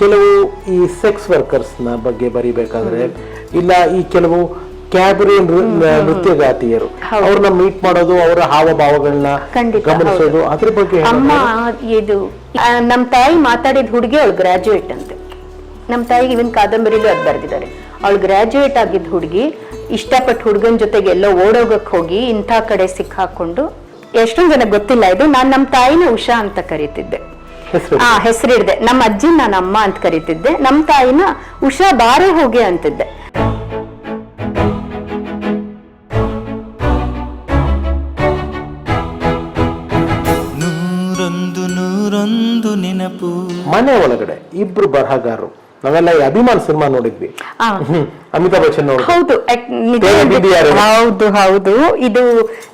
ಕೆಲವು ಈ ಸೆಕ್ಸ್ ವರ್ಕರ್ಸ್ನ ಬಗ್ಗೆ ಬರಿಬೇಕಾದ್ರೆ ಇಲ್ಲ ಈ ಕೆಲವು ಕ್ಯಾಬರಿ ನೃತ್ಯಗಾತಿಯರು. ಅವ್ರನ್ನ ಮೀಟ್ ಮಾಡೋದು ಅವರ ಹಾವಭಾವಗಳನ್ನ ಗಮನಿಸೋದು ಅದ್ರ ಬಗ್ಗೆ ಅಮ್ಮ ಇದು ನಮ್ಮ ನಮ್ ತಾಯಿ ಮಾತಾಡಿದ ಹುಡುಗಿ ಅವಳು ಗ್ರಾಜುಯೇಟ್ ಅಂತೆ. ನಮ್ಮ ತಾಯಿಗೆ ಇವನ್ ಕಾದಂಬರಿಲೂ ಅದು ಬರೆದಿದ್ದಾರೆ. ಅವಳು ಗ್ರಾಜುಯೇಟ್ ಆಗಿದ್ದ ಹುಡುಗಿ ಇಷ್ಟಪಟ್ಟು ಹುಡುಗನ ಜೊತೆಗೆ ಎಲ್ಲ ಓಡೋಗಕ್ಕೆ ಹೋಗಿ ಇಂಥ ಕಡೆ ಸಿಕ್ಕಾಕೊಂಡು ಎಷ್ಟೊಂದು ಜನ ಗೊತ್ತಿಲ್ಲ ಇದು ನಾನು ನಮ್ಮ ತಾಯಿನ ಉಷಾ ಅಂತ ಕರೀತಿದ್ದೆ. ಆ ಹೆಸರಿಡ್ದೆ ನಮ್ಮ ಅಜ್ಜಿ ನಾನು ಅಮ್ಮ ಅಂತ ಕರಿತಿದ್ದೆ. ನಮ್ಮ ತಾಯಿನ ಉಷಾ ಬಾರೆ ಹೋಗಿ ಅಂತಿದ್ದೆ. ನೂರೊಂದು ನೂರೊಂದು ನೆನಪು. ಮನೆ ಒಳಗಡೆ ಇಬ್ರು ಬರಹಗಾರರು. ನಾವೆಲ್ಲ ಈ ಅಭಿಮಾನ್ ಸಿನಿಮಾ ನೋಡಿದ್ವಿ. ಅಮಿತಾಬ್ ಬಚ್ಚನ್ ಹೌದು. ಹೌದು ಹೌದು. ಇದು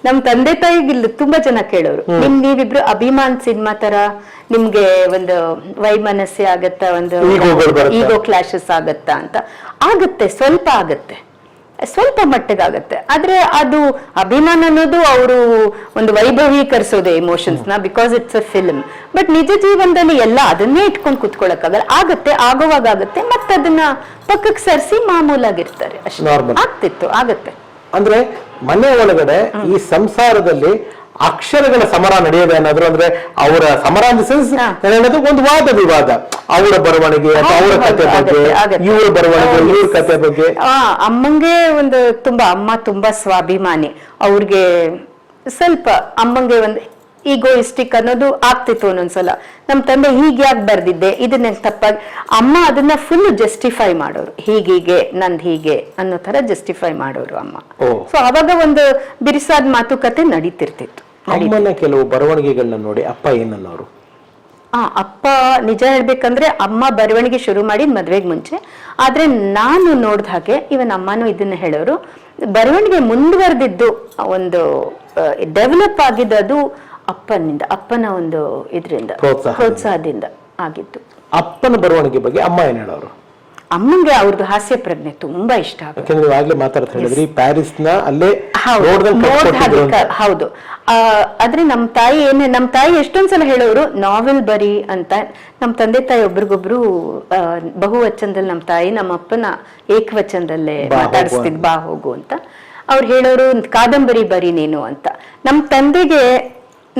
ನಮ್ ತಂದೆ ತಾಯಿಗಿಲ್ಲ ತುಂಬಾ ಜನ ಕೇಳೋರು. ನಿಮ್ ನೀವಿಬ್ರು ಅಭಿಮಾನ್ ಸಿನಿಮಾ ತರ ನಿಮ್ಗೆ ಒಂದು ವೈಮನಸ್ಸೆ ಆಗತ್ತಾ ಒಂದು? ಈಗೋ ಕ್ಲಾಶಸ್ ಆಗತ್ತಾ ಅಂತ? ಆಗತ್ತೆ ಸ್ವಲ್ಪ ಆಗತ್ತೆ. ಸ್ವಲ್ಪ ಮಟ್ಟಿಗಾಗತ್ತೆ. ಆದ್ರೆ ಅದು ಅಭಿಮಾನ ಅನ್ನೋದು ಅವರು ಒಂದು ವೈಭವೀಕರಿಸೋದೆ ಎಮೋಷನ್ಸ್ನ because it's a film but ನಿಜ ಜೀವನದಲ್ಲಿ ಎಲ್ಲ ಅದನ್ನೇ ಇಟ್ಕೊಂಡು ಕುತ್ಕೊಳಕ್ಕಾಗಲ್ಲ. ಆಗತ್ತೆ ಆಗೋವಾಗ ಆಗತ್ತೆ ಮತ್ತೆ ಅದನ್ನ ಪಕ್ಕಕ್ಕೆ ಸರಿಸಿ ಮಾಮೂಲಾಗಿರ್ತಾರೆ. ಅಷ್ಟೇ. ಆಗ್ತಿತ್ತು ಆಗತ್ತೆ. ಅಂದ್ರೆ ಮನೆ ಒಳಗಡೆ ಈ ಸಂಸಾರದಲ್ಲಿ ಅಕ್ಷರಗಳ ಸಮರ ನಡೆಯೋದು ಏನಾದ್ರು ಅಂದ್ರೆ ಅವರ ಸಮರ ಅಂದ್ರೆ ಸೆನ್ಸ್ ಹಾ. ಹೇಳೋದು? ಒಂದು ವಾದ ವಿವಾದ. ಅವರ ಬರವಣಿಗೆ ಅವರ ಕತೆ ಬಗ್ಗೆ. ಇವರ ಬರವಣಿಗೆ. ಇವ್ರ ಕತೆ ಬಗ್ಗೆ. ಅಮ್ಮಂಗೆ ಒಂದು ತುಂಬಾ ಅಮ್ಮ ತುಂಬಾ ಸ್ವಾಭಿಮಾನಿ. ಅವ್ರಿಗೆ ಸ್ವಲ್ಪ ಅಮ್ಮಂಗೆ ಒಂದು ಈಗೋಯಿಸ್ಟಿಕ್ ಅನ್ನೋದು ಆಗ್ತಿತ್ತು ಒಂದೊಂದ್ಸಲ. ನಮ್ ತಂದೆ ಹೀಗೆ ಯಾಕೆ ಬರ್ದಿದ್ದೆ? ಇದನ್ನ ತಪ್ಪಾಗಿ ಅಮ್ಮ ಅದನ್ನ ಫುಲ್ ಜಸ್ಟಿಫೈ ಮಾಡೋರು. ಹೀಗೀಗೆ ನಂದ್ ಹೀಗೆ ಅನ್ನೋ ತರ ಜಸ್ಟಿಫೈ ಮಾಡೋರು ಅಮ್ಮ. ಸೊ ಅವಾಗ ಒಂದು ಬಿರುಸಾದ ಮಾತುಕತೆ ನಡೀತಿರ್ತಿತ್ತು. ಅಮ್ಮನ ಕೆಲವು ಬರವಣಿಗೆಗಳನ್ನ ನೋಡಿ ಅಪ್ಪ ಏನನ್ನೋರು? ಆ ಅಪ್ಪ ನಿಜ ಹೇಳ್ಬೇಕಂದ್ರೆ ಅಮ್ಮ ಬರವಣಿಗೆ ಶುರು ಮಾಡಿ ಮದ್ವೆಗ್ ಮುಂಚೆ. ಆದ್ರೆ ನಾನು ನೋಡ್ದ ಹಾಗೆ ಇವನ್ ಅಮ್ಮನು ಇದನ್ನ ಹೇಳೋರು ಬರವಣಿಗೆ ಮುಂದುವರೆದಿದ್ದು ಒಂದು ಡೆವಲಪ್ ಆಗಿದ್ದು ಅದು ಅಪ್ಪನಿಂದ ಅಪ್ಪನ ಒಂದು ಇದರಿಂದ ಪ್ರೋತ್ಸಾಹದಿಂದ. ಪ್ರೋತ್ಸಾಹದಿಂದ ಆಗಿತ್ತು ಅಪ್ಪನ ಬರವಣಿಗೆ ಬಗ್ಗೆ ಅಮ್ಮ ಏನ್ ಹೇಳೋರು? ಅಮ್ಮಂಗೆ ಅವ್ರದ್ದು ಹಾಸ್ಯ ಪ್ರಜ್ಞೆ ತುಂಬಾ ಇಷ್ಟ ಆಗುತ್ತೆ. ಯಾಕಂದ್ರೆ ನೀವು ಆಗ್ಲೇ ಮಾತಾಡ್ತಾ ಹೇಳಿದ್ರಿ ಪ್ಯಾರಿಸ್ನ ಅಲ್ಲೇ ಹೌದು. ಆದ್ರೆ ನಮ್ ತಾಯಿ ಏನೇ ನಮ್ ತಾಯಿ ಎಷ್ಟೊಂದ್ಸಲ ಹೇಳೋರು ನಾವೆಲ್ ಬರಿ ಅಂತ. ನಮ್ ತಂದೆ ತಾಯಿ ಒಬ್ರಿಗೊಬ್ರು ಬಹುವಚನದಲ್ಲಿ ನಮ್ ತಾಯಿ ನಮ್ಮ ಅಪ್ಪನ ಏಕವಚನದಲ್ಲೇ ಮಾತಾಡಿಸ್ತಿದ್ ಬಾ ಹೋಗು ಅಂತ. ಅವ್ರು ಹೇಳೋರು ಕಾದಂಬರಿ ಬರಿ ನೀನು ಅಂತ. ನಮ್ ತಂದೆಗೆ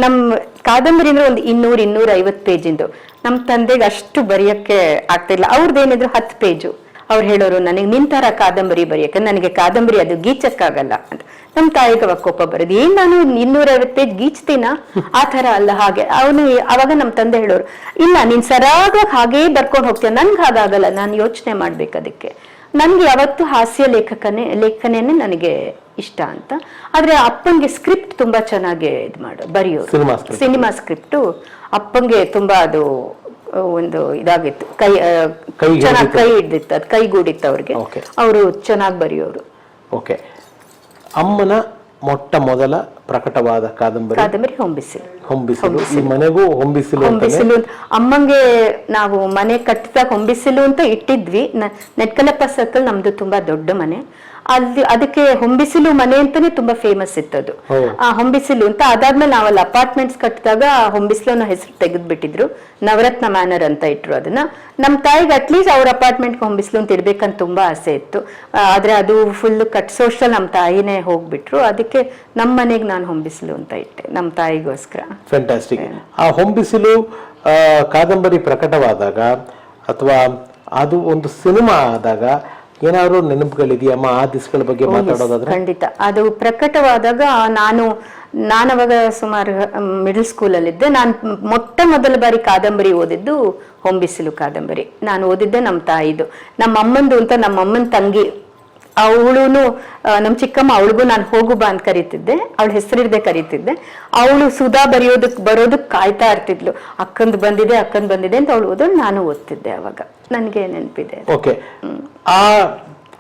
ನಮ್ ಕಾದಂಬರಿ ಅಂದ್ರೆ ಒಂದು ಇನ್ನೂರ್ ಇನ್ನೂರ ಐವತ್ ಪೇಜಿಂದು ನಮ್ ತಂದೆಗೆ ಅಷ್ಟು ಬರೆಯಕ್ಕೆ ಆಗ್ತಿಲ್ಲ ಅವ್ರದ್ದು ಏನಿದ್ರು ಹತ್ತು ಪೇಜು ಅವ್ರು ಹೇಳೋರು, ನನಗೆ ನಿಂತರ ಕಾದಂಬರಿ ಬರೆಯಕ್ಕೆ. ನನಗೆ ಕಾದಂಬರಿ ಅದು ಗೀಚಕ್ಕಾಗಲ್ಲ. ಅಂತ. ನಮ್ ತಾಯಿಗೆ ಕೋಪ ಬರೋದು. ಏನ್ ನಾನು ಇನ್ನೂರೈವತ್ತು ಪೇಜ್ ಗೀಚ್ತೀನ? ಆ ತರ ಅಲ್ಲ ಹಾಗೆ. ಅವನು ಅವಾಗ ನಮ್ ತಂದೆ ಹೇಳೋರು, ಇಲ್ಲ, ನೀನ್ ಸರಾಗವಾಗಿ ಹಾಗೇ ಬರ್ಕೊಂಡು ಹೋಗ್ತೀಯ. ನನ್ಗೆ ಹಾಗಾಗಲ್ಲ. ನಾನು ಯೋಚನೆ ಮಾಡ್ಬೇಕು ಅದಕ್ಕೆ. ನನ್ಗೆ ಯಾವತ್ತು ಹಾಸ್ಯ ಲೇಖಕನೇ ಲೇಖನೇನೆ ನನಗೆ ಇಷ್ಟ ಅಂತ. ಆದ್ರೆ ಅಪ್ಪಂಗೆ ಸ್ಕ್ರಿಪ್ಟ್ ತುಂಬಾ ಚೆನ್ನಾಗಿ ಇದು ಮಾಡು ಬರೆಯೋರು. Cinema ಸಿನಿಮಾ ಸ್ಕ್ರಿಪ್ಟು ಅಪ್ಪಂಗೆ ತುಂಬಾ ಅದು ಒಂದು ಇದಾಗಿತ್ತು. ಕೈ ಚೆನ್ನಾಗಿ ಕೈ ಹಿಡ್ದಿತ್ತು ಅದು ಕೈಗೂಡಿತ್ತು ಅವ್ರಿಗೆ. ಅವರು ಚೆನ್ನಾಗಿ ಬರೆಯೋರು. ಓಕೆ ಅಮ್ಮನ ಮೊಟ್ಟ ಮೊದಲ ಪ್ರಕಟವಾದ ಕಾದಂಬರಿ. ಕಾದಂಬರಿ ಹೊಂಬಿಸಿಲು. ಹೊಂಬಿಸಿಲು. ಈ ಮನೆಗೂ ಹೊಂಬಿಸಿಲು ಹೊಂಬಿಸಿಲು ಅಮ್ಮಂಗೆ ನಾವು ಮನೆ ಕಟ್ಟಿದಾಗ ಹೊಂಬಿಸಿಲು ಅಂತ ಇಟ್ಟಿದ್ವಿ. ನೆಟ್ಕಲಪ್ಪ ಸರ್ಕಲ್ ನಮ್ದು ತುಂಬಾ ದೊಡ್ಡ ಮನೆ. ಅಲ್ಲಿ ಅದಕ್ಕೆ ಹೊಂಬಿಸಿಲು ಮನೆ ಅಂತಾನೆ ತುಂಬಾ ಫೇಮಸ್ ಇತ್ತದು. ಅದು ಆ ಹೊಂಬಿಸಿಲು ಅಂತ ಅದಾದ್ಮೇಲೆ ನಾವಲ್ಲಿ ಅಪಾರ್ಟ್ಮೆಂಟ್ಸ್ ಕಟ್ಟಿದಾಗ ಹೊಂಬಿಸಿಲು ಅನ್ನೋ ಹೆಸರು ತೆಗೆದ್ಬಿಟ್ಟಿದ್ರು. ನವರತ್ನ ಮ್ಯಾನರ್ ಅಂತ ಇಟ್ರು ಅದನ್ನ. ನಮ್ ತಾಯಿಗೆ ಅಟ್ಲೀಸ್ಟ್ ಅವ್ರ ಅಪಾರ್ಟ್ಮೆಂಟ್ ಹೊಂಬಿಸಿಲು ಅಂತ ಇಡ್ಬೇಕಂತ ತುಂಬಾ ಆಸೆ ಇತ್ತು. ಆದ್ರೆ ಅದು ಫುಲ್ ಕಟ್ಸೋಷ್ಟಲ್ಲಿ ನಮ್ ತಾಯಿನೇ ಹೋಗ್ಬಿಟ್ರು. ಅದಕ್ಕೆ ನಮ್ಮ ಮನೆಗೆ ನಾನು ಹೊಂಬಿಸಿಲು ಅಂತ ಇಟ್ಟೆ ನಮ್ ತಾಯಿಗೋಸ್ಕರ. ಫ್ಯಾಂಟಾಸ್ಟಿಕ್ ಆ ಹೊಂಬಿಸಿಲು ಆ, ಕಾದಂಬರಿ ಪ್ರಕಟವಾದಾಗ ಅಥವಾ ಅದು ಒಂದು ಸಿನಿಮಾ ಆದಾಗ ಏನಾದ್ರು ನೆನಪುಗಳಿದೆಯಮ್ಮ ಆ ದಿಸ್ಗಳ ಬಗ್ಗೆ ಮಾತಾಡೋದಾದ್ರೆ? ಖಂಡಿತ. ಅದು ಪ್ರಕಟವಾದಾಗ ನಾನು ನಾನವಾಗ ಸುಮಾರು ಮಿಡಲ್ ಸ್ಕೂಲಲ್ಲಿದ್ದೆ ನಾನು ಮೊಟ್ಟ ಮೊದಲ ಬಾರಿ ಕಾದಂಬರಿ ಓದಿದ್ದು ಹೊಂಬಿಸಿಲು ಕಾದಂಬರಿ. ನಾನು ಓದಿದ್ದೆ ನಮ್ಮ ತಾಯಿದು. ನಮ್ಮ ಅಮ್ಮಂದು ಅಂತ ನಮ್ಮ ಅಮ್ಮನ ತಂಗಿ ಅವಳುನು ನಮ್ಮ ಚಿಕ್ಕಮ್ಮ ಅವಳಿಗೂ ನಾನು ಹೋಗು ಬಾ ಅಂತ ಕರೀತಿದ್ದೆ. ಅವಳ ಹೆಸರಿಡ್ದೆ ಕರಿತಿದ್ದೆ. ಅವಳು ಸುಧಾ ಬರೆಯೋದಕ್ ಬರೋದಕ್ ಕಾಯ್ತಾ ಇರ್ತಿದ್ಲು. ಅಕ್ಕಂದ್ ಬಂದಿದೆ ಅಕ್ಕಂದ್ ಬಂದಿದೆ ಅಂತ ಅವಳು ಓದೋಳು ನಾನು ಓದ್ತಿದ್ದೆ ಅವಾಗ. ನನಗೆ ನೆನಪಿದೆ ಓಕೆ. ಆ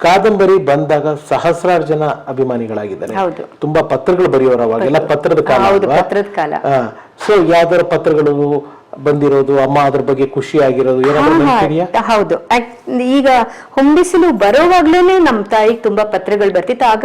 ಕಾದಂಬರಿ ಬಂದಾಗ ಸಹಸ್ರಾರು ಜನ ಅಭಿಮಾನಿಗಳಾಗಿದ್ದಾರೆ. ಹೌದು. ತುಂಬಾ ಪತ್ರಗಳು ಬರೆಯೋರು ಅವಾಗೆಲ್ಲ ಪತ್ರದ ಕಾಲ ಹೌದು? ಪತ್ರದ ಕಾಲ. ಸೊ ಯಾವ್ದಾರ ಪತ್ರಗಳು ಬಂದಿರೋದು ಅಮ್ಮ ಅದ್ರ ಬಗ್ಗೆ ಖುಷಿ ಆಗಿರೋದು? ಹೌದು. ಈಗ ಹೊಂಬಿಸಿಲು ಬರೋವಾಗ್ಲೇನೆ ನಮ್ಮ ತಾಯಿಗೆ ತುಂಬಾ ಪತ್ರಗಳು ಬರ್ತಿತ್ತು. ಆಗ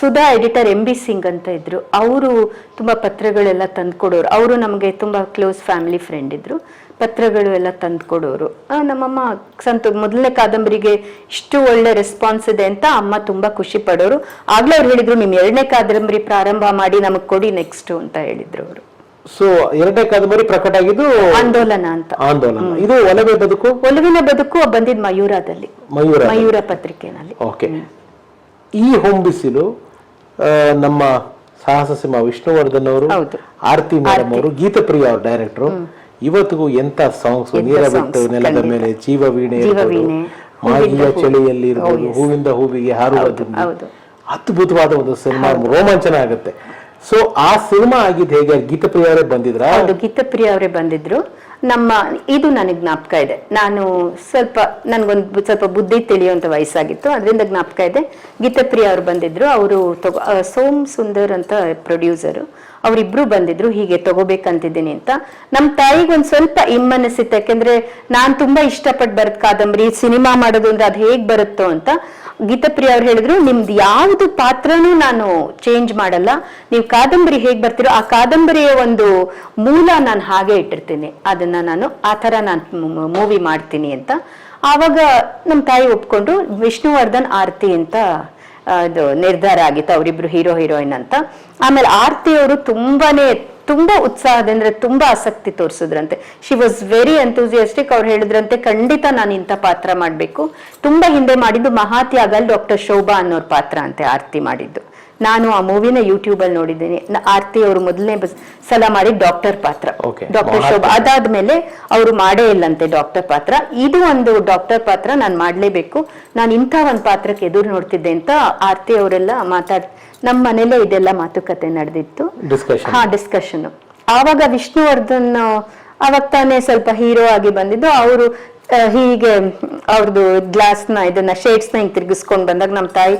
Sudha editor M B Singh ಅಂತ ಇದ್ರು. ಅವರು ತುಂಬಾ ಪತ್ರಗಳೆಲ್ಲ ತಂದ್ಕೊಡೋರು. ಅವರು ನಮಗೆ ತುಂಬಾ ಕ್ಲೋಸ್ ಫ್ಯಾಮಿಲಿ ಫ್ರೆಂಡ್ ಇದ್ರು. ಪತ್ರಗಳು ಎಲ್ಲ ತಂದ್ಕೊಡೋರು. ನಮ್ಮಮ್ಮ ಸಂತ ಮೊದಲನೇ ಕಾದಂಬರಿಗೆ ಇಷ್ಟು ಒಳ್ಳೆ ರೆಸ್ಪಾನ್ಸ್ ಇದೆ ಅಂತ ಅಮ್ಮ ತುಂಬಾ ಖುಷಿ ಪಡೋರು. ಆಗ್ಲೇ ಅವ್ರು ಹೇಳಿದ್ರು ನಿಮ್ ಎರಡನೇ ಕಾದಂಬರಿ ಪ್ರಾರಂಭ ಮಾಡಿ ನಮಗ್ ಕೊಡಿ ನೆಕ್ಸ್ಟ್ ಅಂತ ಹೇಳಿದ್ರು ಅವರು. ಸೊ ಎರಡನೇ ಕಾದಂಬರಿ ಪ್ರಕಟ ಆಗಿದ್ದು ಆಂದೋಲನ ಅಂತ. ಆಂದೋಲನ. ಇದು ಒಲವೇ ಬದುಕು? ಒಲವಿನ ಬದುಕು ಬಂದಿದ್ ಮಯೂರದಲ್ಲಿ. ಮಯೂರ ಮಯೂರ ಪತ್ರಿಕೆನಲ್ಲಿ. ಓಕೆ ಈ ಹೊಂಬಿಸಿಲು ನಮ್ಮ ಸಾಹಸ ಸಿಂಹ ವಿಷ್ಣುವರ್ಧನ್ ಅವರು. ಆರತಿ ಮೇಡಮ್ ಅವರು ಗೀತಪ್ರಿಯ ಅವ್ರ ಡೈರೆಕ್ಟರ್ ಇವತ್ತಿಗೂ ಎಂತ ಸಾಂಗ್ಸ್ ನೀರ ಬಿಟ್ಟು ನೆಲದ ಮೇಲೆ ಜೀವ ವೀಣೆ ಮಾಗಿಯ. ಚಳಿಯಲ್ಲಿ ಇರ್ಬೋದು. Oh, ಹೂವಿಂದ ಹೂವಿಗೆ ಹಾರುವ. ಅದ್ಭುತವಾದ ಒಂದು ಸಿನಿಮಾ ರೋಮಾಂಚನ ಆಗುತ್ತೆ. ಸೊ ಆ ಸಿನಿಮಾ ಆಗಿದ್ದು ಹೇಗೆ? ಗೀತಪ್ರಿಯ ಅವರೇ ಬಂದಿದ್ರ? ಗೀತಪ್ರಿಯ ಅವರೇ ಬಂದಿದ್ರು. ನಮ್ಮ, ಇದು ನನಗೆ ಜ್ಞಾಪಕ ಇದೆ. ನಾನು ಸ್ವಲ್ಪ, ನನಗೊಂದು ಸ್ವಲ್ಪ ಬುದ್ಧಿ ತಿಳಿಯುವಂತ ವಯಸ್ಸಾಗಿತ್ತು. ಅದರಿಂದ ಜ್ಞಾಪಕ ಇದೆ. ಗೀತಪ್ರಿಯ ಅವರು ಬಂದಿದ್ರು. ಅವರು ತಗೋ ಸೋಮ್ ಸುಂದರ್ ಅಂತ ಪ್ರೊಡ್ಯೂಸರು ಅವರಿಬ್ರು ಬಂದಿದ್ರು. ಹೀಗೆ ತಗೋಬೇಕಂತಿದ್ದೀನಿ ಅಂತ. ನಮ್ಮ ತಾಯಿಗೆ ಒಂದ್ ಸ್ವಲ್ಪ ಇಮ್ಮನಸ್ಸಿತ್ತು ಯಾಕೆಂದ್ರೆ ನಾನು ತುಂಬಾ ಇಷ್ಟಪಟ್ಟು ಬರದ್ ಕಾದಂಬರಿ, ಸಿನಿಮಾ ಮಾಡೋದು ಅಂದ್ರೆ ಅದು ಹೇಗೆ ಬರುತ್ತೋ ಅಂತ. ಗೀತಪ್ರಿಯ ಅವ್ರು ಹೇಳಿದ್ರು, ನಿಮ್ದು ಯಾವುದು ಪಾತ್ರನೂ ನಾನು ಚೇಂಜ್ ಮಾಡಲ್ಲ. ನೀವು ಕಾದಂಬರಿ ಹೇಗೆ ಬರ್ತಿರೋ ಆ ಕಾದಂಬರಿಯ ಒಂದು ಮೂಲ ನಾನು ಹಾಗೆ ಇಟ್ಟಿರ್ತೀನಿ. ಅದನ್ನ ನಾನು ಆ ಥರ ನಾನು ಮೂವಿ ಮಾಡ್ತೀನಿ ಅಂತ. ಆವಾಗ ನಮ್ಮ ತಾಯಿ ಒಪ್ಕೊಂಡ್ರು ವಿಷ್ಣುವರ್ಧನ್ ಆರ್ತಿ ಅಂತ ಅದು ನಿರ್ಧಾರ ಆಗಿತ್ತು. ಅವರಿಬ್ರು ಹೀರೋ, ಹೀರೋಯಿನ್ ಅಂತ. ಆಮೇಲೆ ಆರ್ತಿ ಅವರು ತುಂಬಾನೇ ತುಂಬಾ ಉತ್ಸಾಹದಿಂದ ತುಂಬಾ ಆಸಕ್ತಿ ತೋರಿಸಿದ್ರಂತೆ. ಶಿ ವಾಸ್ ವೆರಿ ಎಂಥೂಸಿಯಸ್ಟಿಕ್ ಅವ್ರು ಹೇಳಿದ್ರಂತೆ, ಖಂಡಿತ ನಾನು ಇಂಥ ಪಾತ್ರ ಮಾಡಬೇಕು. ತುಂಬಾ ಹಿಂದೆ ಮಾಡಿದ್ದು ಮಹಾತ್ಯಾಗಲ್ ಡಾಕ್ಟರ್ ಶೋಭಾ ಅನ್ನೋರ್ ಪಾತ್ರ ಅಂತೆ ಆರ್ತಿ ಮಾಡಿದ್ದು. ನಾನು ಆ ಮೂವಿನ ಯೂಟ್ಯೂಬ್ ಅಲ್ಲಿ ನೋಡಿದ್ದೀನಿ. ಆರ್ತಿ ಅವರು ಮೊದಲನೇ ಸಲ ಮಾಡಿ ಡಾಕ್ಟರ್ ಪಾತ್ರ. ಡಾಕ್ಟರ್. ಶೋಭಾ. ಅದಾದ್ಮೇಲೆ ಅವರು ಮಾಡೇ ಇಲ್ಲಂತೆ ಡಾಕ್ಟರ್ ಪಾತ್ರ. ಇದು ಒಂದು ಡಾಕ್ಟರ್ ಪಾತ್ರ ನಾನು ಮಾಡ್ಲೇಬೇಕು. ನಾನು ಇಂಥ ಒಂದು ಪಾತ್ರಕ್ಕೆ ಎದುರು ನೋಡ್ತಿದ್ದೆ ಅಂತ ಆರ್ತಿ ಅವರೆಲ್ಲ ಮಾತಾಡ್ ನಮ್ಮ ಮನೇಲೆ ಇದೆಲ್ಲ ಮಾತುಕತೆ ನಡೆದಿತ್ತು. ಹಾ ಡಿಸ್ಕಷನ್ ಆವಾಗ ವಿಷ್ಣುವರ್ಧನ್ ಅವಾಗ ತಾನೇ ಸ್ವಲ್ಪ ಹೀರೋ ಆಗಿ ಬಂದಿದ್ದು. ಅವರು ಹೀಗೆ ಅವ್ರದ್ದು ಗ್ಲಾಸ್ನ ಇದನ್ನ ಶೇಡ್ಸ್ ಹಿಂಗೆ ಹಿಂಗ್ ತಿರ್ಗಿಸ್ಕೊಂಡ್ ಬಂದಾಗ ನಮ್ಮ ತಾಯಿ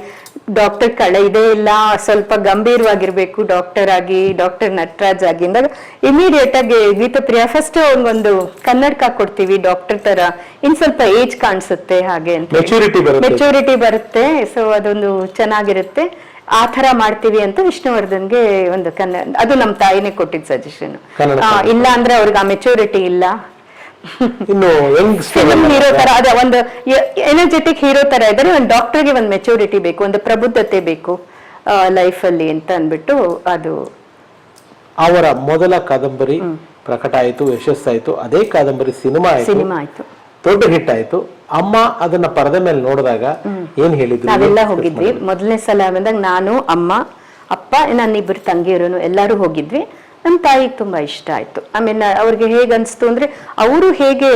ಡಾಕ್ಟರ್ ಕಳೆ ಇದೇ ಇಲ್ಲ ಸ್ವಲ್ಪ ಗಂಭೀರವಾಗಿರ್ಬೇಕು ಡಾಕ್ಟರ್ ಆಗಿ ಡಾಕ್ಟರ್ ನಟರಾಜ್ ಆಗಿ ಅಂದಾಗ ಇಮಿಡಿಯೇಟ್ ಆಗಿ ಗೀತಪ್ರಿಯ ಫಸ್ಟ್ ಒಂದು ಕನ್ನಡಕ ಕೊಡ್ತೀವಿ ಡಾಕ್ಟರ್ ತರ. ಇನ್ ಸ್ವಲ್ಪ ಏಜ್ ಕಾಣಿಸುತ್ತೆ ಹಾಗೆ ಅಂತ ಮೆಚುರಿಟಿ ಬರುತ್ತೆ. ಸೊ ಅದೊಂದು ಚೆನ್ನಾಗಿರುತ್ತೆ. ಆ ತರ ಮಾಡ್ತೀವಿ ಅಂತ ವಿಷ್ಣುವರ್ಧನ್ಗೆ ಒಂದು ಕನ್ನಡ ಅದು ನಮ್ಮ ತಾಯಿನೇ ಕೊಟ್ಟಿದ್ ಸಜೆಷನ್ ಇಲ್ಲ ಅಂದ್ರೆ ಅವ್ರಿಗೆ ಆ ಮೆಚೂರಿಟಿ ಇಲ್ಲ. ಇನ್ನು ಯಂಗ್ ಫಿಲ್ಮ್ ಹೀರೋ ತರ ಅದೇ ಒಂದು ಎನರ್ಜೆಟಿಕ್ ಹೀರೋ ತರ ಇದ್ದಾರೆ ಒಂದು ಡಾಕ್ಟರ್ಗೆ ಒಂದು ಮೆಚೂರಿಟಿ ಬೇಕು ಒಂದು ಪ್ರಬುದ್ಧತೆ ಬೇಕು ಲೈಫ್ ಅಲ್ಲಿ ಅಂತ ಅಂದ್ಬಿಟ್ಟು ಅದು. ಅವರ ಮೊದಲ ಕಾದಂಬರಿ ಪ್ರಕಟ ಆಯಿತು ಯಶಸ್ಸಾಯಿತು. ಅದೇ ಕಾದಂಬರಿ ಸಿನಿಮಾ ಸಿನಿಮಾ ಆಯ್ತು. ದೊಡ್ಡ ಹಿಟ್ ಆಯ್ತು. ಅಮ್ಮ ಅದನ್ನ ಪರದೆ ಮೇಲೆ ನೋಡಿದಾಗ ಏನ್ ಹೇಳಿದ್ರು? ನಾವೆಲ್ಲ ಹೋಗಿದ್ವಿ. ಮೊದಲನೇ ಸಲ ಬಂದಾಗ ನಾನು ಅಮ್ಮ ಅಪ್ಪ ನನ್ನ ಇಬ್ಬರು ತಂಗಿಯರು ಎಲ್ಲರೂ ಹೋಗಿದ್ವಿ. ನಮ್ಮ ತಾಯಿಗೆ ತುಂಬಾ ಇಷ್ಟ ಆಯ್ತು. ಆಮೇಲೆ ಅವ್ರಿಗೆ ಹೇಗೆ ಅನ್ಸ್ತು ಅಂದ್ರೆ ಅವರು ಹೇಗೆ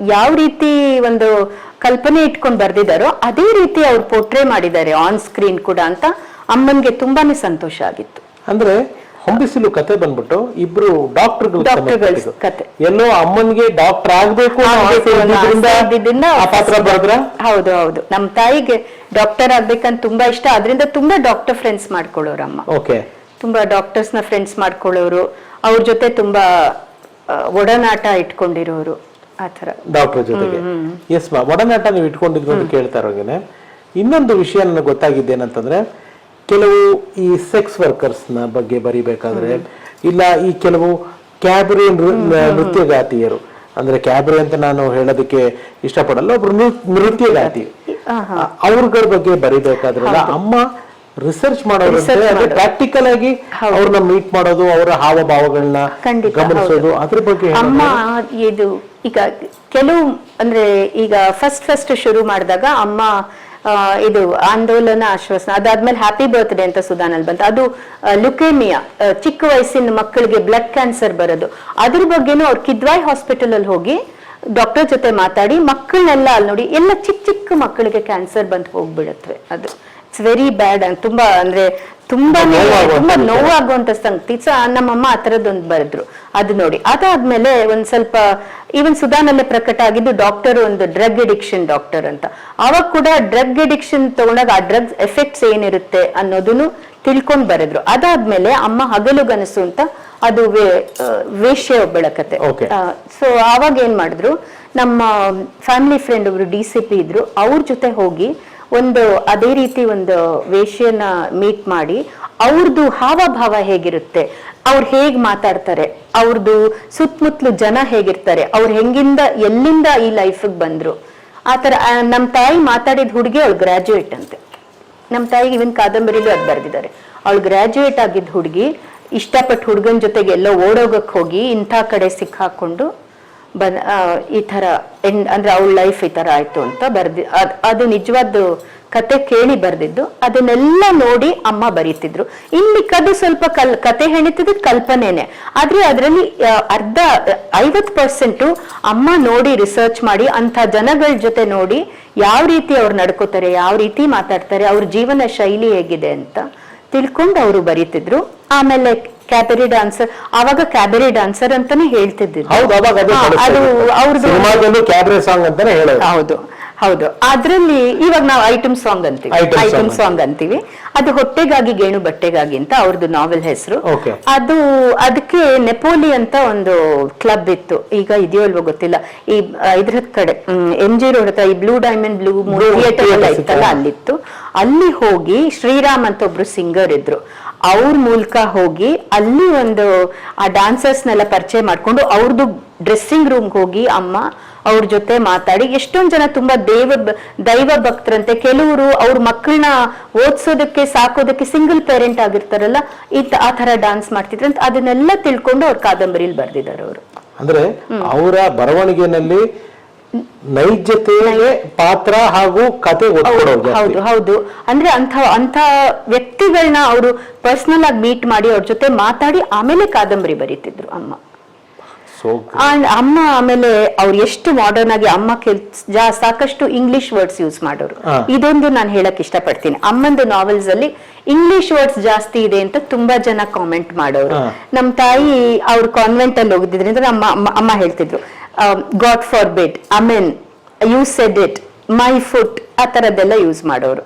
ಯಾವ ರೀತಿ ಒಂದು ಕಲ್ಪನೆ ಇಟ್ಕೊಂಡು ಬರ್ದಿದಾರೋ ಅದೇ ರೀತಿ ಅವ್ರು ಪೋರ್ಟ್ರೇ ಮಾಡಿದ್ದಾರೆ ಆನ್ ಸ್ಕ್ರೀನ್ ಕೂಡ ಅಂತ ಅಮ್ಮನ್ಗೆ ತುಂಬಾನೇ ಸಂತೋಷ ಆಗಿತ್ತು. ಅಂದ್ರೆ ಹೊಂಬಿಸಿಲು ಕತೆ ಬಂದ್ಬಿಟ್ಟು ಇಬ್ರು ಡಾಕ್ಟರ್ ಕತೆ. ಎಲ್ಲೋ ಅಮ್ಮನ್ಗೆ ಡಾಕ್ಟರ್ ಆಗ್ಬೇಕು ಹೌದು ಹೌದು. ನಮ್ಮ ತಾಯಿಗೆ ಡಾಕ್ಟರ್ ಆಗ್ಬೇಕಂತ ತುಂಬಾ ಇಷ್ಟ. ಅದರಿಂದ ತುಂಬಾ ಡಾಕ್ಟರ್ ಫ್ರೆಂಡ್ಸ್ ಮಾಡ್ಕೊಳ್ಳೋರಮ್ಮ. ಓಕೆ ತುಂಬಾ ಡಾಕ್ಟರ್ಸ್ನ ಫ್ರೆಂಡ್ಸ್ ಮಾಡ್ಕೊಳ್ಳೋರು ಅವ್ರ ಜೊತೆ ತುಂಬಾ ಒಡನಾಟ ಇಟ್ಕೊಂಡಿರೋರು ಆತರ ಡಾಕ್ಟರ್ ಜೊತೆಗೆ. ಎಸ್ ಮಾ ಒಡನಾಟ ನೀವು ಇಟ್ಕೊಂಡಿದ್ರು ಅಂತ ಕೇಳ್ತಾ ಇರೋಗೇನೆ. ಇನ್ನೊಂದು ವಿಷಯ ನನಗೆ ಗೊತ್ತಾಗಿದ್ದೇನಂತಂದ್ರೆ ಕೆಲವು ಈ ಸೆಕ್ಸ್ ವರ್ಕರ್ಸ್ನ ಬಗ್ಗೆ ಬರಿಬೇಕಾದ್ರೆ ಇಲ್ಲ ಈ ಕೆಲವು ಕ್ಯಾಬ್ರೆ ನೃತ್ಯಗಾತಿಯರು. ಅಂದ್ರೆ ಕ್ಯಾಬ್ರಿ ಅಂತ ನಾನು ಹೇಳೋದಕ್ಕೆ ಇಷ್ಟಪಡಲ್ಲ ಒಬ್ರು ನೃತ್ಯ ನೃತ್ಯಗಾತಿ. ಅವ್ರಗಳ ಬಗ್ಗೆ ಬರಿಬೇಕಾದ್ರೆ ಅಮ್ಮ ರಿಸರ್ಚ್ ಮಾಡೋದು. ಪ್ರಾಕ್ಟಿಕಲ್ ಆಗಿ ಅವ್ರನ್ನ ಮೀಟ್ ಮಾಡೋದು ಅವರ ಹಾವಭಾವಗಳನ್ನ ಗಮನಿಸೋದು ಅದ್ರ ಬಗ್ಗೆ ಅಮ್ಮ ಇದು ಈಗ ಕೆಲವು ಅಂದ್ರೆ ಈಗ ಫಸ್ಟ್ ಫಸ್ಟ್ ಶುರು ಮಾಡಿದಾಗ ಅಮ್ಮ ಇದು ಆಂದೋಲನ ಆಶ್ವಾಸನ ಅದಾದ್ಮೇಲೆ ಹ್ಯಾಪಿ ಬರ್ತ್ಡೇ ಅಂತ ಸುಧಾನಲ್ಲಿ ಬಂತು. ಅದು ಲುಕೇಮಿಯಾ ಚಿಕ್ಕ ವಯಸ್ಸಿನ ಮಕ್ಕಳಿಗೆ ಬ್ಲಡ್ ಕ್ಯಾನ್ಸರ್ ಬರೋದು. ಅದ್ರ ಬಗ್ಗೆನೂ ಅವ್ರು ಕಿದ್ವಾಯ್ ಹಾಸ್ಪಿಟಲ್ ಅಲ್ಲಿ ಹೋಗಿ ಡಾಕ್ಟರ್ ಜೊತೆ ಮಾತಾಡಿ ಮಕ್ಕಳನ್ನೆಲ್ಲ ಅಲ್ಲಿ ನೋಡಿ ಎಲ್ಲ ಚಿಕ್ಕ ಚಿಕ್ಕ ಮಕ್ಕಳಿಗೆ ಕ್ಯಾನ್ಸರ್ ಬಂದು ಹೋಗ್ಬಿಡತ್ವೆ ಅದು. ಇಟ್ಸ್ ವೆರಿ ಬ್ಯಾಡ್ ತುಂಬಾ ಅಂದ್ರೆ ತುಂಬಾನೇ ತುಂಬಾ. ನೋವಾಗುವಂತ ಸಂಗತಿ. ಸೊ ನಮ್ಮಮ್ಮ ಆ ತರದೊಂದು ಬರೆದ್ರು. ಅದು ನೋಡಿ. ಅದಾದ್ಮೇಲೆ ಒಂದ್ ಸ್ವಲ್ಪ ಈವನ್ ಸುಧಾನಲ್ಲೇ ಪ್ರಕಟ ಆಗಿದ್ದು ಡಾಕ್ಟರ್ ಒಂದು ಡ್ರಗ್ ಅಡಿಕ್ಷನ್ ಡಾಕ್ಟರ್ ಅಂತ. ಅವಾಗ ಕೂಡ ಡ್ರಗ್ ಅಡಿಕ್ಷನ್ ತಗೊಂಡಾಗ ಆ ಡ್ರಗ್ ಎಫೆಕ್ಟ್ಸ್ ಏನಿರುತ್ತೆ ಅನ್ನೋದನ್ನು ತಿಳ್ಕೊಂಡ್ ಬರೆದ್ರು. ಅದಾದ್ಮೇಲೆ ಅಮ್ಮ ಹಗಲುಗನಸು ಅಂತ ಅದು ವೇ- ಬೆಳಕತೆ. ಸೊ ಅವಾಗ ಏನ್ ಮಾಡಿದ್ರು ನಮ್ಮ ಫ್ಯಾಮಿಲಿ ಫ್ರೆಂಡ್ ಒಬ್ರು ಡಿ ಸಿ ಪಿ ಇದ್ರು. ಅವ್ರ ಜೊತೆ ಹೋಗಿ ಒಂದು, ಅದೇ ರೀತಿ ಒಂದು ವೇಶ್ಯನ ಮೀಟ್ ಮಾಡಿ ಅವ್ರದ್ದು ಹಾವಭಾವ ಹೇಗಿರುತ್ತೆ, ಅವ್ರು ಹೇಗ್ ಮಾತಾಡ್ತಾರೆ ಅವ್ರದ್ದು ಸುತ್ತಮುತ್ತಲು ಜನ ಹೇಗಿರ್ತಾರೆ, ಅವ್ರು ಹೆಂಗಿಂದ, ಎಲ್ಲಿಂದ ಈ ಲೈಫಿಗೆ ಬಂದ್ರು. ಆತರ ಥರ ನಮ್ಮ ತಾಯಿ ಮಾತಾಡಿದ ಹುಡುಗಿ ಅವಳು ಗ್ರಾಜುಯೇಟ್ ಅಂತೆ. ನಮ್ಮ ತಾಯಿಗೆ ಇವನ್ ಕಾದಂಬರಿಲಿ ಅದು ಬರೆದಿದ್ದಾರೆ. ಅವಳು ಗ್ರಾಜುಯೇಟ್ ಆಗಿದ್ದ ಹುಡುಗಿ ಇಷ್ಟಪಟ್ಟ ಹುಡುಗನ ಜೊತೆಗೆ ಎಲ್ಲೋ ಓಡೋಗಕ್ಕೆ ಹೋಗಿ ಇಂಥ ಕಡೆ ಸಿಕ್ಕಾಕೊಂಡು ಬನ್ ಈ ತರ ಎಂಡ್ ಅಂದ್ರೆ ಅವಳ ಲೈಫ್ ಈ ತರ ಆಯ್ತು ಅಂತ ಬರ್ದಿ ಅದ್- ಅದು ನಿಜವಾದ ಕತೆ ಕೇಳಿ ಬರ್ದಿದ್ದು. ಅದನ್ನೆಲ್ಲ ನೋಡಿ ಅಮ್ಮ ಬರೀತಿದ್ರು. ಇಲ್ಲಿ ಕದು ಸ್ವಲ್ಪ ಕಲ್ ಕತೆ ಹೇಳಿತಿದ್ದು ಕಲ್ಪನೆನೆ. ಆದ್ರೆ ಅದರಲ್ಲಿ ಅರ್ಧ ಐವತ್ ಪರ್ಸೆಂಟು ಅಮ್ಮ ನೋಡಿ ರಿಸರ್ಚ್ ಮಾಡಿ ಅಂತ ಜನಗಳ ಜೊತೆ ನೋಡಿ ಯಾವ ರೀತಿ ಅವ್ರು ನಡ್ಕೋತಾರೆ, ಯಾವ ರೀತಿ ಮಾತಾಡ್ತಾರೆ, ಅವ್ರ ಜೀವನ ಶೈಲಿ ಹೇಗಿದೆ ಅಂತ ತಿಳ್ಕೊಂಡು ಅವರು ಬರೀತಿದ್ರು. ಆಮೇಲೆ ಕ್ಯಾಬರಿ ಡಾನ್ಸರ್ ಅವಾಗ ಕ್ಯಾಬರಿ ಡಾನ್ಸರ್ ಅಂತಾನೆ ಹೇಳ್ತಿದ್ದಿದ್ದು. ಹೌದು ಅದೇ. ಅವ್ರದ್ದು ಸಾಂಗ್ ಅಂತಾನೆ ಹೇಳೋದು. ಹೌದು ಹೌದು. ಅದ್ರಲ್ಲಿ ಇವಾಗ ನಾವು ಐಟಮ್ ಸಾಂಗ್ ಅಂತೀವಿ. ಐಟಮ್ ಸಾಂಗ್ ಅಂತೀವಿ. ಅದು ಹೊಟ್ಟೆಗಾಗಿ ಗೇಣು ಬಟ್ಟೆಗಾಗಿ ಅಂತ ಅವ್ರದ್ದು ನಾವೆಲ್ ಹೆಸರು. ಅದು ಅದಕ್ಕೆ ನೆಪೋಲಿ ಅಂತ ಒಂದು ಕ್ಲಬ್ ಇತ್ತು. ಈಗ ಇದೆಯೋ ಅಲ್ವೋ ಗೊತ್ತಿಲ್ಲ. ಈ ಇದ್ರ ಕಡೆ ಎಂ ಜಿ ರೋಡ್ ಹತ್ರ ಈ ಬ್ಲೂ ಡೈಮಂಡ್ ಬ್ಲೂ ಥಿಯೇಟರ್ ಎಲ್ಲ ಇತ್ತಲ್ಲ ಅಲ್ಲಿತ್ತು. ಅಲ್ಲಿ ಹೋಗಿ ಶ್ರೀರಾಮ್ ಅಂತ ಒಬ್ರು ಸಿಂಗರ್ ಇದ್ರು. ಅವ್ರ ಮೂಲಕ ಹೋಗಿ ಅಲ್ಲಿ ಒಂದು ಆ ಡಾನ್ಸರ್ಸ್ನೆಲ್ಲ ಪರಿಚಯ ಮಾಡ್ಕೊಂಡು ಅವ್ರದ್ದು ಡ್ರೆಸ್ಸಿಂಗ್ ರೂಮ್ಗೆ ಹೋಗಿ ಅಮ್ಮ ಅವ್ರ ಜೊತೆ ಮಾತಾಡಿ. ಎಷ್ಟೊಂದ್ ಜನ ತುಂಬಾ ದೇವ ದೈವ ಭಕ್ತರಂತೆ. ಕೆಲವರು ಅವ್ರ ಮಕ್ಕಳನ್ನ ಓದ್ಸೋದಕ್ಕೆ ಸಾಕೋದಕ್ಕೆ ಸಿಂಗಲ್ ಪೇರೆಂಟ್ ಆಗಿರ್ತಾರಲ್ಲ ಈ ಆ ತರ ಡಾನ್ಸ್ ಮಾಡ್ತಿದ್ರಂತ ಅದನ್ನೆಲ್ಲ ತಿಳ್ಕೊಂಡು ಅವ್ರ ಕಾದಂಬರಿಲಿ ಬರ್ದಿದ್ದಾರೆ ಅವರು. ಅಂದ್ರೆ ಅವರ ಬರವಣಿಗೆನಲ್ಲಿ ನೈಜತೆಗೆ ಪಾತ್ರ ಹಾಗೂ ಕತೆ ಹೌದು ಹೌದು ಅಂದ್ರೆ ಅಂತ ಅಂತ ವ್ಯಕ್ತಿಗಳನ್ನ ಅವರು ಪರ್ಸನಲ್ ಆಗಿ ಮೀಟ್ ಮಾಡಿ ಅವ್ರ ಜೊತೆ ಮಾತಾಡಿ ಆಮೇಲೆ ಕಾದಂಬರಿ ಬರೀತಿದ್ರು ಅಮ್ಮ. And ಅಮ್ಮ ಆಮೇಲೆ ಅವ್ರು ಎಷ್ಟು ಮಾಡರ್ನ್ ಆಗಿ ಅಮ್ಮ ಕೆಲ್ಸ ಜಾ ಸಾಕಷ್ಟು ಇಂಗ್ಲಿಷ್ ವರ್ಡ್ಸ್ ಯೂಸ್ ಮಾಡೋರು. ಇದೊಂದು ನಾನು ಹೇಳಕ್ ಇಷ್ಟಪಡ್ತೀನಿ. ಅಮ್ಮಂದು ನಾವೆಲ್ಸ್ ಅಲ್ಲಿ ಇಂಗ್ಲಿಷ್ ವರ್ಡ್ಸ್ ಜಾಸ್ತಿ ಇದೆ ಅಂತ ತುಂಬಾ ಜನ ಕಾಮೆಂಟ್ ಮಾಡೋರು. ನಮ್ ತಾಯಿ ಅವ್ರ ಕಾನ್ವೆಂಟ್ ಅಲ್ಲಿ ಹೋಗಿದ್ರಿಂದ ನಮ್ಮ ಅಮ್ಮ- ಅಮ್ಮ ಹೇಳ್ತಿದ್ರು God for bed amen you said it my foot ಆ ತರದ್ದೆಲ್ಲ ಯೂಸ್ ಮಾಡೋರು.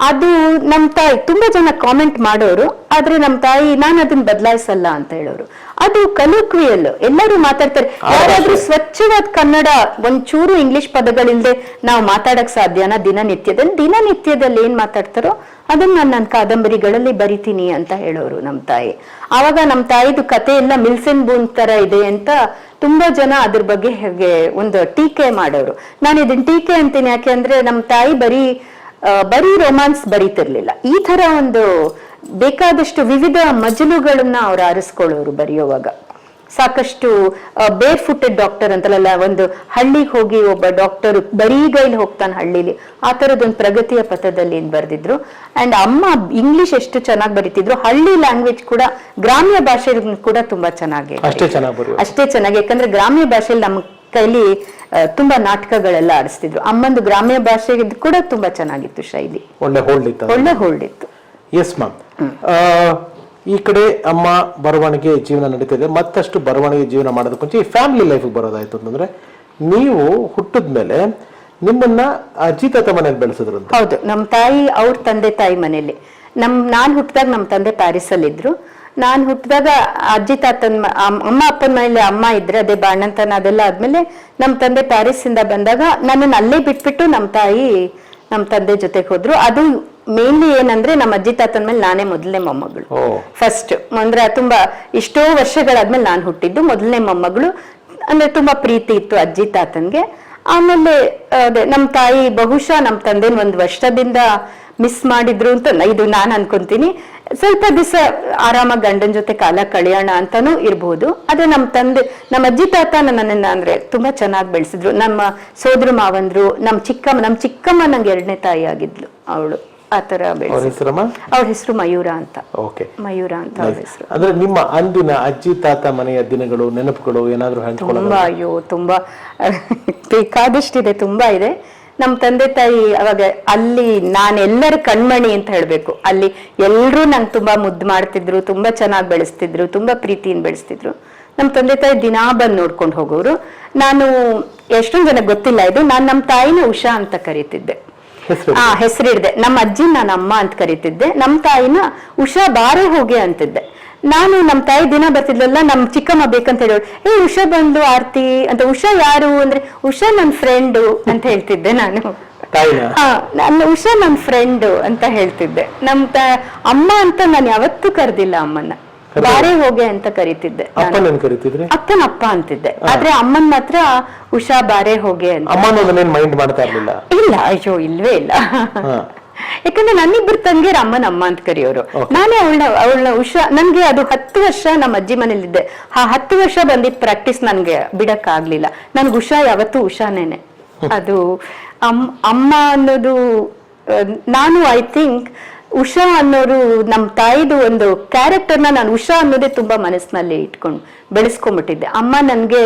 ಅದು ನಮ್ ತಾಯಿ ತುಂಬಾ ಜನ ಕಾಮೆಂಟ್ ಮಾಡೋರು ಆದ್ರೆ ನಮ್ ತಾಯಿ ನಾನು ಅದನ್ನ ಬದಲಾಯಿಸಲ್ಲ ಅಂತ ಹೇಳೋರು. ಅದು ಕಲೋಕ್ವಿಯಲ್ ಎಲ್ಲರೂ ಮಾತಾಡ್ತಾರೆ. ಯಾರಾದ್ರೂ ಸ್ವಚ್ಛವಾದ ಕನ್ನಡ ಒಂಚೂರು ಇಂಗ್ಲಿಷ್ ಪದಗಳಿಲ್ಲದೆ ನಾವು ಮಾತಾಡಕ್ ಸಾಧ್ಯನಾ? ದಿನನಿತ್ಯದಲ್ಲಿ. ದಿನನಿತ್ಯದಲ್ಲಿ ಏನ್ ಮಾತಾಡ್ತಾರೋ ಅದನ್ನ ನಾನು ನನ್ನ ಕಾದಂಬರಿಗಳಲ್ಲಿ ಬರಿತೀನಿ ಅಂತ ಹೇಳೋರು ನಮ್ ತಾಯಿ. ಆವಾಗ ನಮ್ ತಾಯಿದು ಕತೆ ಎಲ್ಲ ಮಿಲ್ಸನ್ ಬೂನ್ ತರ ಇದೆ ಅಂತ ತುಂಬಾ ಜನ ಅದ್ರ ಬಗ್ಗೆ ಹೇಗೆ ಒಂದು ಟೀಕೆ ಮಾಡೋರು. ನಾನು ಇದನ್ನ ಟೀಕೆ ಅಂತೀನಿ ಯಾಕೆ ಅಂದ್ರೆ ನಮ್ ತಾಯಿ ಬರೀ ಬರೀ ರೋಮಾನ್ಸ್ ಬರೀತಿರ್ಲಿಲ್ಲ. ಈ ತರ ಒಂದು ಬೇಕಾದಷ್ಟು ವಿವಿಧ ಮಜಲುಗಳನ್ನ ಅವ್ರು ಆರಿಸ್ಕೊಳ್ಳೋರು ಬರೆಯುವಾಗ. ಸಾಕಷ್ಟು ಬೇರ್ ಫುಟೆಡ್ ಡಾಕ್ಟರ್ ಅಂತಲ್ಲ ಒಂದು ಹಳ್ಳಿಗೆ ಹೋಗಿ ಒಬ್ಬ ಡಾಕ್ಟರ್ ಬರೀ ಗೈಲಿ ಹೋಗ್ತಾನೆ ಹಳ್ಳಿಲಿ. ಆ ಥರದೊಂದು ಪ್ರಗತಿಯ ಪಥದಲ್ಲಿ ಬರೆದಿದ್ರು ಬರ್ದಿದ್ರು. ಅಂಡ್ ಅಮ್ಮ ಇಂಗ್ಲಿಷ್ ಎಷ್ಟು ಚೆನ್ನಾಗಿ ಬರೀತಿದ್ರು. ಹಳ್ಳಿ ಲ್ಯಾಂಗ್ವೇಜ್ ಕೂಡ ಗ್ರಾಮ್ಯ ಭಾಷೆ ಕೂಡ ತುಂಬಾ ಚೆನ್ನಾಗಿ ಅಷ್ಟೇ ಚೆನ್ನಾಗಿ ಅಷ್ಟೇ ಚೆನ್ನಾಗಿ. ಯಾಕಂದ್ರೆ ಗ್ರಾಮ್ಯ ಭಾಷೆಯಲ್ಲಿ ನಮ್ಮ ಕೈಲಿ ತುಂಬಾ ನಾಟಕಗಳೆಲ್ಲ ಆಡಿಸ್ತಿದ್ರು. ಅಮ್ಮಂದು ಗ್ರಾಮ್ಯ ಭಾಷೆ ಕೂಡ ತುಂಬಾ ಚೆನ್ನಾಗಿತ್ತು ಶೈಲಿ. ಒಳ್ಳೆ ಹೋಲ್ಡ್ ಇತ್ತು ಒಳ್ಳೆ ಹೋಲ್ಡ್ ಇತ್ತು. ಎಸ್ ಮ್ಯಾಮ್ ಈ ಕಡೆ ಅಮ್ಮ ಬರವಣಿಗೆ ಜೀವನ ನಡೀತಿದೆ ಮತ್ತಷ್ಟು ಬರವಣಿಗೆ ಜೀವನ ಮಾಡೋದಕ್ಕೆ ಮುಂಚೆ ಈ ಫ್ಯಾಮಿಲಿ ಲೈಫ್ಗೆ ಬರೋದಾಯ್ತು ಅಂತಂದ್ರೆ ನೀವು ಹುಟ್ಟಿದ ಮೇಲೆ ನಿಮ್ಮನ್ನ ಅಜ್ಜಿ ತಾತ ಮನೇಲಿ ಬೆಳೆಸಿದ್ರು ಹೌದು. ನಮ್ಮ ತಾಯಿ ಅವ್ರ ತಂದೆ ತಾಯಿ ಮನೇಲಿ ನಮ್ ನಾನ್ ಹುಟ್ಟಿದಾಗ ನಮ್ಮ ತಂದೆ ಪ್ಯಾರಿಸ್ ಅಲ್ಲಿ ಇದ್ರು ನಾನ್ ಹುಟ್ಟಿದಾಗ ಅಜ್ಜಿ ತಾತನ್ ಅಮ್ಮ ಅಪ್ಪನ ಮನೇಲಿ ಅಮ್ಮ ಇದ್ರೆ ಅದೇ ಬಾಣಂತನ ಅದೆಲ್ಲ ಆದ್ಮೇಲೆ ನಮ್ಮ ತಂದೆ ಪ್ಯಾರಿಸ್ ಇಂದ ಬಂದಾಗ ನನ್ನನ್ನು ಅಲ್ಲೇ ಬಿಟ್ಬಿಟ್ಟು ನಮ್ಮ ತಾಯಿ ನಮ್ಮ ತಂದೆ ಜೊತೆಗೆ ಹೋದ್ರು. ಅದು ಮೇನ್ಲಿ ಏನಂದ್ರೆ ನಮ್ಮ ಅಜ್ಜಿ ತಾತನ ಮೇಲೆ ನಾನೇ ಮೊದಲನೇ ಮೊಮ್ಮಗಳು. ಫಸ್ಟ್ ಅಂದ್ರೆ ತುಂಬಾ ಎಷ್ಟೋ ವರ್ಷಗಳಾದ್ಮೇಲೆ ನಾನು ಹುಟ್ಟಿದ್ದು ಮೊದಲನೇ ಮೊಮ್ಮಗಳು. ಅಂದ್ರೆ ತುಂಬಾ ಪ್ರೀತಿ ಇತ್ತು ಅಜ್ಜಿ ತಾತನ್ಗೆ. ಆಮೇಲೆ ಅದೇ ನಮ್ ತಾಯಿ ಬಹುಶಃ ನಮ್ ತಂದೆನ ಒಂದ್ ವರ್ಷದಿಂದ ಮಿಸ್ ಮಾಡಿದ್ರು ಅಂತ ಇದು ನಾನು ಅನ್ಕೊಂತೀನಿ. ಸ್ವಲ್ಪ ದಿವಸ ಆರಾಮಾಗಿ ಗಂಡನ ಜೊತೆ ಕಾಲ ಕಳೆಯೋಣ ಅಂತಾನೂ ಇರ್ಬೋದು. ಆದ್ರೆ ನಮ್ಮ ತಂದೆ ನಮ್ಮ ಅಜ್ಜಿ ತಾತ ನನ್ನನ್ನ ಅಂದ್ರೆ ತುಂಬಾ ಚೆನ್ನಾಗಿ ಬೆಳೆಸಿದ್ರು. ನಮ್ಮ ಸೋದರ ಮಾವಂದ್ರು ನಮ್ಮ ಚಿಕ್ಕಮ್ಮ ನಮ್ಮ ಚಿಕ್ಕಮ್ಮ ನಂಗೆ ಎರಡನೇ ತಾಯಿ ಆಗಿದ್ಲು ಅವಳು. ಆತರ ಅವ್ರ ಹೆಸರು ಮಯೂರ ಅಂತ. ಓಕೆ. ಮಯೂರ ಅಂತ ಅವ್ರ ಹೆಸರು. ಅಂದ್ರೆ ನಿಮ್ಮ ಅಂದಿನ ಅಜ್ಜಿ ತಾತ ಮನೆಯ ದಿನಗಳು ನೆನಪುಗಳು ಏನಾದ್ರು ತುಂಬಾ ಅಯ್ಯೋ ತುಂಬಾ. ಬೇಕಾದಷ್ಟಿದೆ ತುಂಬಾ ಇದೆ. ನಮ್ಮ ತಂದೆ ತಾಯಿ ಅವಾಗ ಅಲ್ಲಿ ನಾನೆಲ್ಲರ ಕಣ್ಮಣಿ ಅಂತ ಹೇಳ್ಬೇಕು. ಅಲ್ಲಿ ಎಲ್ಲರೂ ನಂಗೆ ತುಂಬಾ ಮುದ್ದು ಮಾಡ್ತಿದ್ರು ತುಂಬಾ ಚೆನ್ನಾಗಿ ಬೆಳೆಸ್ತಿದ್ರು ತುಂಬಾ ಪ್ರೀತಿಯಿಂದ ಬೆಳೆಸ್ತಿದ್ರು. ನಮ್ಮ ತಂದೆ ತಾಯಿ ದಿನಾ ಬಂದು ನೋಡ್ಕೊಂಡು ಹೋಗೋರು. ನಾನು ಎಷ್ಟೊಂದು ಜನ ಗೊತ್ತಿಲ್ಲ ಇದು ನಾನು ನಮ್ಮ ತಾಯಿನ ಉಷಾ ಅಂತ ಕರೀತಿದ್ದೆ. ಆ ಹೆಸರಿಡ್ದೆ ನಮ್ಮ ಅಜ್ಜಿ ನಾನು ಅಮ್ಮ ಅಂತ ಕರಿತಿದ್ದೆ. ನಮ್ಮ ತಾಯಿನ ಉಷಾ ಬಾರೆ ಹೋಗಿ ಅಂತಿದ್ದೆ. ನಾನು ನಮ್ಮ ತಾಯಿ ದಿನ ಬರ್ತಿದ್ಲಲ್ಲ ನಮ್ ಚಿಕ್ಕಮ್ಮ ಬೇಕಂತ ಹೇಳೋಳು ಏ ಉಷಾ ಬಂದು ಆರ್ತಿ. ಅಂತ ಉಷಾ ಯಾರು? ಅಂದ್ರೆ ಉಷಾ ನನ್ ಫ್ರೆಂಡು ಅಂತ ಹೇಳ್ತಿದ್ದೆ ನಾನು. ನನ್ನ ಉಷಾ ನನ್ ಫ್ರೆಂಡು ಅಂತ ಹೇಳ್ತಿದ್ದೆ. ನಮ್ ತ ಅಮ್ಮ ಅಂತ ನಾನು ಯಾವತ್ತೂ ಕರೆದಿಲ್ಲ ಅಮ್ಮನ್ನ. ಬಾರೇ ಹೋಗೆ ಅಂತ ಕರಿತಿದ್ದೆ ಅಪ್ಪನ ಅಪ್ಪ ಅಂತಿದ್ದೆ. ಆದ್ರೆ ಅಮ್ಮನ್ ಮಾತ್ರ ಉಷಾ ಬಾರೆ ಹೋಗೆ ಅಂತ. ಇಲ್ಲ ಅಯ್ಯೋ ಇಲ್ವೇ ಇಲ್ಲ. ಯಾಕಂದ್ರೆ ನನ್ನಿಬ್ಬರು ತಂಗಿಯರ ಅಮ್ಮನ ಅಮ್ಮ ಅಂತ ಕರೆಯೋರು. ನಾನೇ ಅವಳ ಅವಳ ಉಷಾ ನನ್ಗೆ ಅದು ಹತ್ತು ವರ್ಷ ನಮ್ಮ ಅಜ್ಜಿ ಮನೇಲಿದ್ದೆ. ಆ ಹತ್ತು ವರ್ಷ ಬಂದಿದ್ದ ಪ್ರಾಕ್ಟೀಸ್ ನನ್ಗೆ ಬಿಡಕ್ ಆಗ್ಲಿಲ್ಲ ನನ್ಗೆ ಉಷಾ ಯಾವತ್ತೂ ಉಷಾನೇನೆ. ಅದು ಅಮ್ ಅಮ್ಮ ಅನ್ನೋದು ನಾನು ಐ ಥಿಂಕ್ ಉಷಾ ಅನ್ನೋರು ನಮ್ಮ ತಾಯಿದು ಒಂದು ಕ್ಯಾರೆಕ್ಟರ್ನ ನಾನು ಉಷಾ ಅನ್ನೋದೇ ತುಂಬಾ ಮನಸ್ಸಿನಲ್ಲಿ ಇಟ್ಕೊಂಡು ಬೆಳೆಸ್ಕೊಂಡ್ಬಿಟ್ಟಿದ್ದೆ. ಅಮ್ಮ ನನ್ಗೆ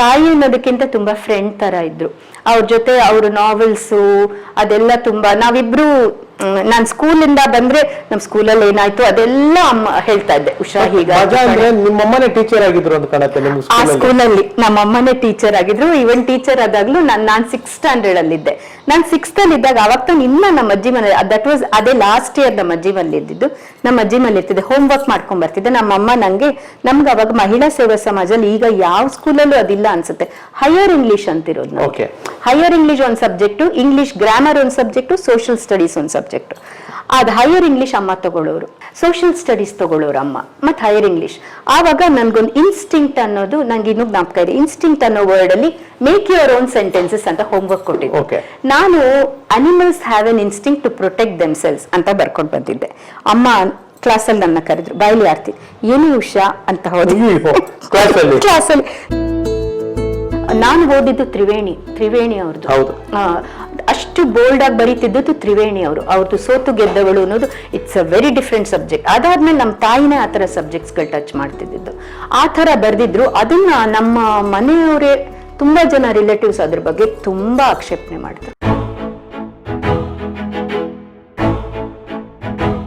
ತಾಯಿ ಅನ್ನೋದಕ್ಕಿಂತ ತುಂಬಾ ಫ್ರೆಂಡ್ ತರ ಇದ್ರು. ಅವ್ರ ಜೊತೆ ಅವ್ರ ನಾವೆಲ್ಸು ಅದೆಲ್ಲ ತುಂಬಾ ನಾವಿಬ್ರು ನಾನ್ ಸ್ಕೂಲಿಂದ ಬಂದ್ರೆ ನಮ್ ಸ್ಕೂಲಲ್ಲಿ ಏನಾಯ್ತು ಅದೆಲ್ಲ ಅಮ್ಮ ಹೇಳ್ತಾ ಇದ್ದೆ. ಉಷಾ ಹೀಗ ನಿಮ್ಮಮ್ಮನೇ ಟೀಚರ್ ಆಗಿದ್ರು ಅಂತ ಕಾಣತ್ತೆ ಆ ಸ್ಕೂಲಲ್ಲಿ ನಮ್ಮ ಅಮ್ಮನೇ ಟೀಚರ್ ಆಗಿದ್ರು. ಈವನ್ ಟೀಚರ್ ಆದಾಗ್ಲೂ ನಾನ್ ನಾನ್ ಸಿಕ್ಸ್ ಸ್ಟ್ಯಾಂಡರ್ಡ್ ಅಲ್ಲಿ ಇದ್ದೆ ನಾನ್ ಸಿಕ್ಸ್ತ್ ಅಲ್ಲಿ ಇದ್ದಾಗ ಅವಾಗ ತಾನು ಇನ್ನ ನಮ್ಮ ಅಜ್ಜಿ ಮನೆ ದಟ್ ವಾಸ್ ಅದೇ ಲಾಸ್ಟ್ ಇಯರ್ ನಮ್ಮ ಅಜ್ಜಿ ಮನೇಲಿ ಇದ್ದಿದ್ದು. ನಮ್ಮ ಅಜ್ಜಿ ಮನೆ ಇರ್ತಿದ್ದೆ. ಹೋಮ್ ವರ್ಕ್ ಮಾಡ್ಕೊಂಡ್ ಬರ್ತಿದ್ದೆ. ನಮ್ಮ ಅಮ್ಮ ನಂಗೆ ನಮ್ಗೆ ಅವಾಗ ಮಹಿಳಾ ಸೇವಾ ಸಮಾಜದಲ್ಲಿ ಈಗ ಯಾವ ಸ್ಕೂಲಲ್ಲೂ ಅದಿಲ್ಲ ಅನ್ಸುತ್ತೆ. ಹೈಯರ್ ಇಂಗ್ಲಿಷ್ ಅಂತಿರೋದು ಓಕೆ ಹೈಯರ್ ಇಂಗ್ಲಿಷ್ ಒಂದು ಸಬ್ಜೆಕ್ಟು ಇಂಗ್ಲಿಷ್ ಗ್ರಾಮರ್ ಒಂದು ಸಬ್ಜೆಕ್ಟು ಸೋಷಿಯಲ್ ಸ್ಟಡೀಸ್ ಒಂದು ಸಬ್ಜೆಕ್ಟ್ ಅದು ಹೈಯರ್ ಇಂಗ್ಲಿಷ್ ಅಮ್ಮ ತಗೊಳ್ಳೋರು. ಸೋಷಿಯಲ್ ಸ್ಟಡೀಸ್ ತಗೊಳ್ಳೋರು ಅಮ್ಮ. ಮತ್ತೆ ಹೈಯರ್ ಇಂಗ್ಲಿಷ್ ಆವಾಗ ನನ್ಗೊಂದು ಇನ್ಸ್ಟಿಂಕ್ಟ್ ಅನ್ನೋದು ನಂಗೆ ಇನ್ನೂ ಜ್ಞಾಪಕ ಇದೆ. ಇನ್ಸ್ಟಿಂಕ್ಟ್ ಅನ್ನೋ ವರ್ಡ್ ಅಲ್ಲಿ ಮೇಕ್ ಯುವರ್ ಓನ್ ಸೆಂಟೆನ್ಸಸ್ ಅಂತ ಹೋಮ್ವರ್ಕ್ ಕೊಟ್ಟಿದ್ದೆ. ನಾನು animals have an instinct to protect themselves ಅಂತ ಬರ್ಕೊಂಡು ಬಂದಿದ್ದೆ. ಅಮ್ಮ ಕ್ಲಾಸಲ್ಲಿ ನನ್ನ ಕರೆದ್ರು ಬಾಯ್ಲಿ ಆರ್ತಿ ಏನು ಉಷಾ? ಅಂತ ಹೋದೆ? ಕ್ಲಾಸಲ್ಲಿ ನಾನು ಓದಿದ್ದು ತ್ರಿವೇಣಿ ತ್ರಿವೇಣಿ ಅವ್ರದ್ದು. ಅಷ್ಟು ಬೋಲ್ಡ್ ಆಗಿ ಬರೀತಿದ್ದದ್ದು ತ್ರಿವೇಣಿ ಅವರು. ಅವ್ರದ್ದು ಸೋತು ಗೆದ್ದವಳು ಅನ್ನೋದು it's a very different subject ಅದಾದ್ಮೇಲೆ ನಮ್ಮ ತಾಯಿನೇ ಆ ಥರ ಸಬ್ಜೆಕ್ಟ್ಸ್ಗಳು ಟಚ್ ಮಾಡ್ತಿದ್ದಿದ್ದು. ಆ ಥರ ಬರೆದಿದ್ರು. ಅದನ್ನ ನಮ್ಮ ಮನೆಯವರೇ ತುಂಬಾ ಜನ ರಿಲೇಟಿವ್ಸ್ ಅದ್ರ ಬಗ್ಗೆ ತುಂಬಾ ಆಕ್ಷೇಪಣೆ ಮಾಡ್ತಾರೆ.